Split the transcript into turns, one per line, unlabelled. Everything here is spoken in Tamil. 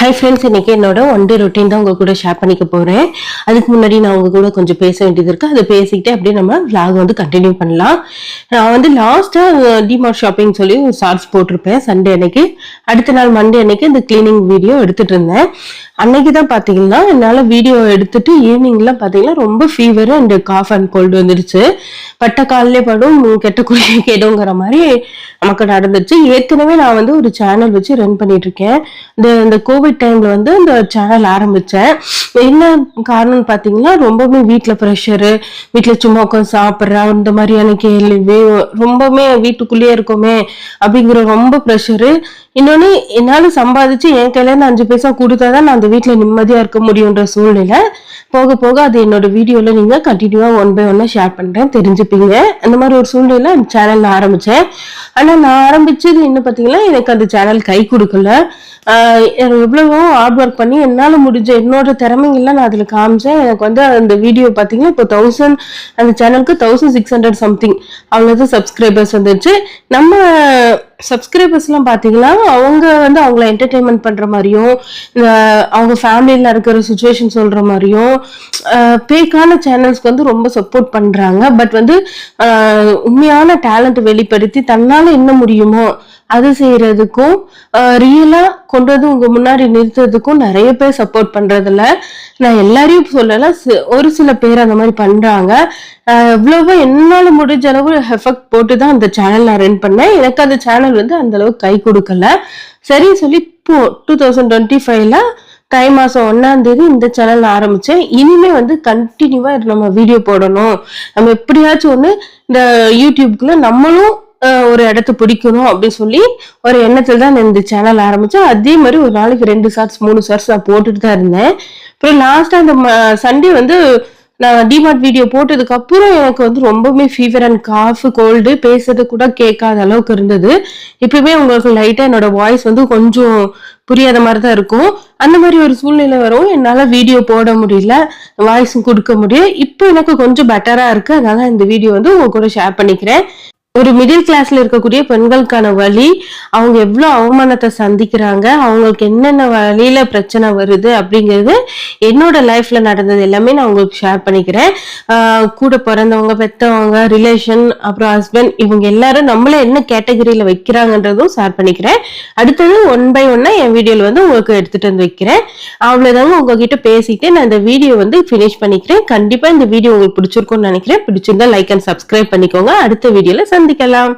ஹை ஃப்ரெண்ட்ஸ் இன்னைக்கு என்னோட ஒன் டே ரொட்டீன் தான் உங்கள் கூட ஷேர் பண்ணிக்க போகிறேன் அதுக்கு முன்னாடி நான் உங்கள் கூட கொஞ்சம் பேச வேண்டியது இருக்குது அதை பேசிக்கிட்டு அப்படியே நம்ம விலாக் வந்து கண்டினியூ பண்ணலாம். நான் வந்து லாஸ்ட்டாக டிமார்ட் ஷாப்பிங் சொல்லி ஒரு ஷார்ட்ஸ் போட்டிருப்பேன். சண்டே அன்னைக்கு. அடுத்த நாள் மண்டே அன்னைக்கு இந்த கிளீனிங் வீடியோ எடுத்துகிட்டு இருந்தேன். அன்னைக்கு தான் பார்த்தீங்கன்னா என்னால் வீடியோ எடுத்துட்டு ஈவினிங்லாம் பார்த்தீங்கன்னா ரொம்ப fever and cough and cold வந்துருச்சு. பட்ட காலிலே படும் கெட்ட குழி கெடுங்கிற மாதிரி நமக்கு நடந்துச்சு. ஏற்கனவே நான் வந்து ஒரு சேனல் வச்சு ரன் பண்ணிட்டு இருக்கேன். இந்த இந்த கோவிட் டைம்ல வந்து இந்த சேனல் ஆரம்பிச்சேன். என்ன காரணம்னு பார்த்தீங்கன்னா ரொம்பவுமே வீட்டில் ப்ரெஷரு வீட்டில் சும்மா உட்காந்து சாப்பிட்றா இந்த மாதிரியான கேள்வி ரொம்பவுமே வீட்டுக்குள்ளேயே இருக்கோமே அப்படிங்கிற ரொம்ப ப்ரெஷரு இன்னொன்று என்னால் சம்பாதிச்சு என் கையிலேருந்து அஞ்சு பைசா கொடுத்தா தான் நான் அந்த வீட்டில் நிம்மதியாக இருக்க முடியுன்ற சூழ்நிலை. போக போக அது என்னோட வீடியோவில் நீங்கள் கண்டினியூவாக ஒன் பை ஒன்னாக ஷேர் பண்ணுறேன் தெரிஞ்சுப்பீங்க. அந்த மாதிரி ஒரு சூழ்நிலை அந்த சேனல் ஆரம்பித்தேன் ஆனால் நான் ஆரம்பிச்சது என்ன பார்த்தீங்கன்னா எனக்கு அந்த சேனல் கை கொடுக்கல. எவ்வளவோ ஹார்ட் ஒர்க் பண்ணி என்னால் முடிஞ்ச என்னோட திறமைகள்லாம் நான் அதில் காமிச்சேன். எனக்கு வந்து அந்த வீடியோ பார்த்தீங்கன்னா இப்போ தௌசண்ட் அந்த சேனலுக்கு தௌசண்ட் சிக்ஸ் ஹண்ட்ரட் சம்திங் அவ்வளோதான் சப்ஸ்கிரைபர்ஸ் வந்துச்சு. நம்ம சப்ஸ்கிரைபர்ஸ்லாம் பார்த்தீங்கன்னா அவங்க வந்து அவங்கள என்டர்டெயின்மெண்ட் பண்ணுற மாதிரியும் அவங்க ஃபேமிலியில் இருக்கிற சுச்சுவேஷன் சொல்கிற மாதிரியும் பேக்கான சேனல்ஸ்க்கு வந்து ரொம்ப சப்போர்ட் பண்ணுறாங்க பட் வந்து உண்மையான டேலண்ட் வெளிப்படுத்தி தன்னால் என்ன முடியுமோ அது செய்யறதுக்கும் ரியலா கொண்டு வந்து உங்க முன்னாடி நிறுத்துறதுக்கும் நிறைய பேர் சப்போர்ட் பண்றதுல நான் எல்லாரையும் சொல்லல ஒரு சில பேர் அந்த மாதிரி பண்றாங்க. எவ்வளவோ என்னால முடிஞ்ச அளவு எஃபெக்ட் போட்டு தான் அந்த சேனல் நான் ரன் பண்ணேன். எனக்கு அந்த சேனல் வந்து அந்த அளவுக்கு கை கொடுக்கல. சரி சொல்லி இப்போ டூ தௌசண்ட் டுவெண்ட்டி ஃபைவ்ல தை மாசம் ஒன்னாம் தேதி இந்த சேனல் ஆரம்பிச்சேன். இனிமே வந்து கண்டினியூவா நம்ம வீடியோ போடணும். நம்ம எப்படியாச்சும் ஒன்று இந்த யூடியூப்குள்ள நம்மளும் ஒரு இடத்த பிடிக்கணும் அப்படின்னு சொல்லி ஒரு எண்ணத்துல தான் நான் இந்த சேனல் ஆரம்பிச்சேன். அதே மாதிரி ஒரு நாளைக்கு ரெண்டு ஷார்ட்ஸ் மூணு ஷார்ட்ஸ் நான் போட்டுட்டு தான் இருந்தேன். அப்புறம் லாஸ்டா அந்த சண்டே வந்து நான் டிமார்ட் வீடியோ போட்டதுக்கு அப்புறம் எனக்கு வந்து ரொம்பவுமே ஃபீவர் அண்ட் காஃப் கோல்டு பேசுறது கூட கேட்காத அளவுக்கு இருந்தது. இப்பவுமே உங்களுக்கு லைட்டா என்னோட வாய்ஸ் வந்து கொஞ்சம் புரியாத மாதிரி தான் இருக்கும். அந்த மாதிரி ஒரு சூழ்நிலை வரும். என்னால வீடியோ போட முடியல வாய்ஸும் கொடுக்க முடியும் இப்போ எனக்கு கொஞ்சம் பெட்டரா இருக்கு. அதனால இந்த வீடியோ வந்து உங்க கூட ஷேர் பண்ணிக்கிறேன். ஒரு மிடில் கிளாஸ்ல இருக்கக்கூடிய பெண்களுக்கான வழி அவங்க எவ்வளவு அவமானத்தை சந்திக்கிறாங்க அவங்களுக்கு என்னென்ன வழியில பிரச்சனை வருது அப்படிங்கிறது என்னோட லைஃப்ல நடந்தது எல்லாமே நான் உங்களுக்கு ஷேர் பண்ணிக்கிறேன். கூட பிறந்தவங்க பெத்தவங்க ரிலேஷன் அப்புறம் ஹஸ்பண்ட் இவங்க எல்லாரும் நம்மள என்ன கேட்டகரியில வைக்கிறாங்கன்றதும் ஷேர் பண்ணிக்கிறேன். அடுத்தது ஒன் பை ஒன்னா என் வீடியோல வந்து உங்களுக்கு எடுத்துட்டு வந்து வைக்கிறேன். அவ்வளவுதாங்க உங்ககிட்ட பேசிட்டு நான் இந்த வீடியோ வந்து ஃபினிஷ் பண்ணிக்கிறேன். கண்டிப்பா இந்த வீடியோ உங்களுக்கு பிடிச்சிருக்கும்னு நினைக்கிறேன். பிடிச்சிருந்தா லைக் அண்ட் சப்ஸ்கிரைப் பண்ணிக்கோங்க. அடுத்த வீடியோல சந்திக்கலாம்.